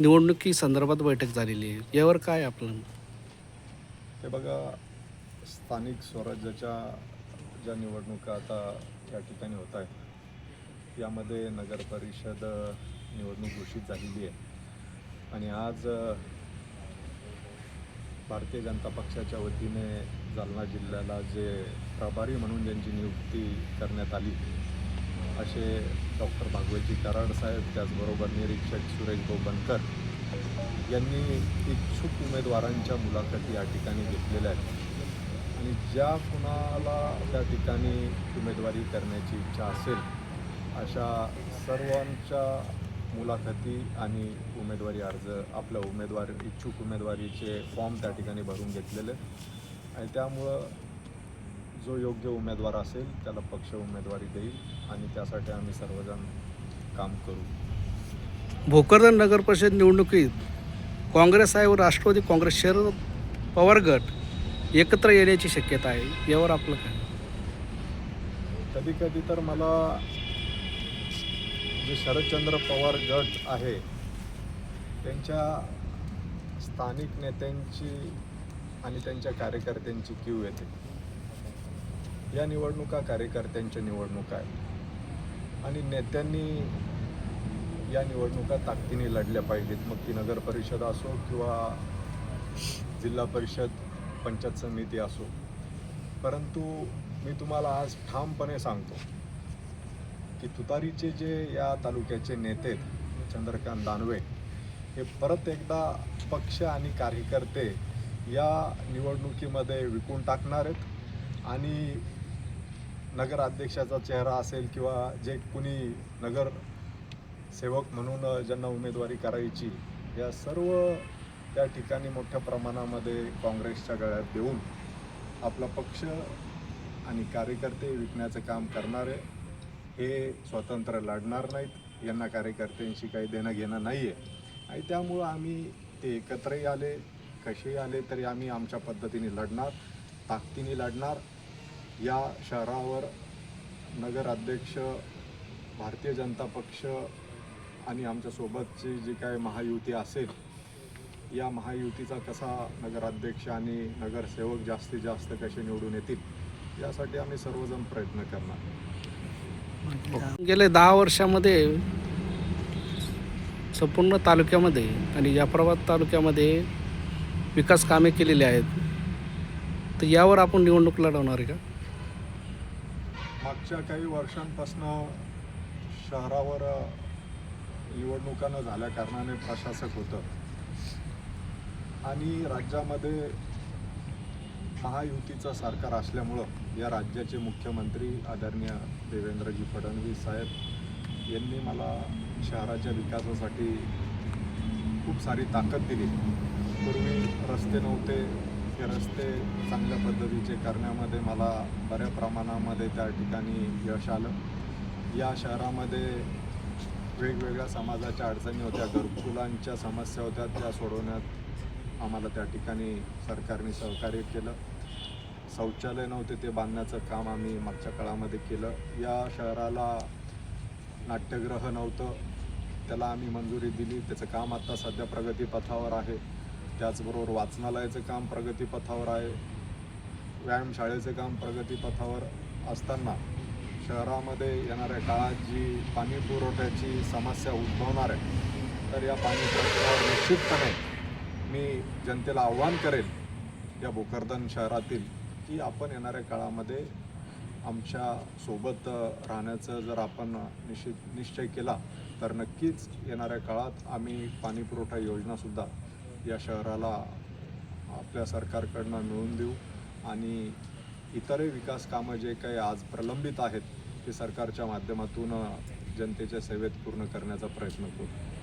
निवडणुकी संदर्भात बैठक झालेली आहे. यावर काय आपलं? हे बघा स्थानिक स्वराज्याच्या ज्या निवडणुका आता या ठिकाणी होत आहेत यामध्ये नगर परिषद निवडणूक घोषित झालेली आहे. आणि आज भारतीय जनता पक्षाच्या वतीने जालना जिल्ह्याला जे प्रभारी म्हणून ज्यांची नियुक्ती करण्यात आली असे डॉक्टर भागवतजी कराड साहेब त्याचबरोबर निरीक्षक सुरेश गोबनकर यांनी इच्छुक उमेदवारांच्या मुलाखती या ठिकाणी घेतलेल्या आहेत. आणि ज्या कुणाला त्या ठिकाणी उमेदवारी करण्याची इच्छा असेल अशा सर्वांच्या मुलाखती आणि उमेदवारी अर्ज आपल्या उमेदवार इच्छुक उमेदवारीचे फॉर्म त्या ठिकाणी भरून घेतलेले आणि त्यामुळं जो योग्य उमेदवार असेल त्याला पक्ष उमेदवारी देईल आणि त्यासाठी आम्ही सर्वजण काम करू. भोकरदन नगर परिषद निवडणुकीत काँग्रेस आहे व राष्ट्रवादी काँग्रेस शरद पवार गट एकत्र येण्याची शक्यता आहे. यावर आपलं काय? कधी कधी तर मला जे शरदचंद्र पवार गट आहे त्यांच्या स्थानिक नेत्यांची आणि त्यांच्या कार्यकर्त्यांची क्यू येते. या निवडणुका कार्यकर्त्यांच्या निवडणुका आहेत. आणि नेत्यांनी या निवडणुका ताकदीने लढल्या पाहिजेत. मग ती नगर परिषद असो किंवा जिल्हा परिषद पंचायत समिती असो. परंतु मी तुम्हाला आज ठामपणे सांगतो की तुतारीचे जे या तालुक्याचे नेते चंद्रकांत दानवे हे परत एकदा पक्ष आणि कार्यकर्ते या निवडणुकीमध्ये विकून टाकणार आहेत. आणि नगराध्यक्षाचा चेहरा असेल किंवा जे कुणी नगर सेवक म्हणून ज्यांना उमेदवारी करायची या सर्व त्या ठिकाणी मोठ्या प्रमाणामध्ये काँग्रेसच्या गळ्यात देऊन आपला पक्ष आणि कार्यकर्ते विकण्याचं काम करणारे हे स्वतंत्र लढणार नाहीत. यांना कार्यकर्त्यांशी काही देणं घेणं नाही आहे आणि त्यामुळं आम्ही ते एकत्रही आले. कसेही आले तरी आम्ही आमच्या पद्धतीने लढणार ताकदीने लढणार. या शहरावर नगराध्यक्ष भारतीय जनता पक्ष आणि आमच्यासोबतची जी काय महायुती असेल या महायुतीचा कसा नगराध्यक्ष आणि नगरसेवक जास्तीत जास्त कसे निवडून येतील यासाठी आम्ही सर्वजण प्रयत्न करणार. गेले दहा वर्षामध्ये संपूर्ण तालुक्यामध्ये आणि जाफराबाद तालुक्यामध्ये विकास कामे केलेली आहेत. तर यावर आपण निवडणूक लढवणार आहे का? मागच्या काही वर्षांपासून शहरावर निवडणुका न झाल्या कारणाने प्रशासक होतं. आणि राज्यामध्ये महायुतीचं सरकार असल्यामुळं या राज्याचे मुख्यमंत्री आदरणीय देवेंद्रजी फडणवीस साहेब यांनी मला शहराच्या विकासासाठी खूप सारी ताकद दिली. पूर्वी रस्ते नव्हते रस्ते चांगल्या पद्धतीचे करण्यामध्ये मला बऱ्या प्रमाणामध्ये त्या ठिकाणी यश आलं. या शहरामध्ये वेगवेगळ्या समाजाच्या अडचणी होत्या घरकुलांच्या समस्या होत्या त्या सोडवण्यात आम्हाला त्या ठिकाणी सरकारने सहकार्य केलं. शौचालय नव्हते ते बांधण्याचं काम आम्ही मागच्या काळामध्ये केलं. या शहराला नाट्यगृह नव्हतं. त्याला आम्ही मंजुरी दिली. त्याचं काम आता सध्या प्रगतीपथावर आहे. त्याचबरोबर वाचनालयाचं काम प्रगतीपथावर आहे. व्यायामशाळेचं काम प्रगतीपथावर असताना शहरामध्ये येणाऱ्या काळात जी पाणी पुरवठ्याची समस्या उद्भवणार आहे तर या पाणी पुरवठ्यावर निश्चितपणे मी जनतेला आव्हान करेल या भोकरदन शहरातील की आपण येणाऱ्या काळामध्ये आमच्यासोबत राहण्याचं जर आपण निश्चित निश्चय केला तर नक्कीच येणाऱ्या काळात आम्ही पाणी पुरवठा योजनासुद्धा या शहराला आपल्या सरकारकडनं मिळवून देऊ आणि इतरही विकास कामं जे काही आज प्रलंबित आहेत ते सरकारच्या माध्यमातून जनतेच्या सेवेत पूर्ण करण्याचा प्रयत्न करू.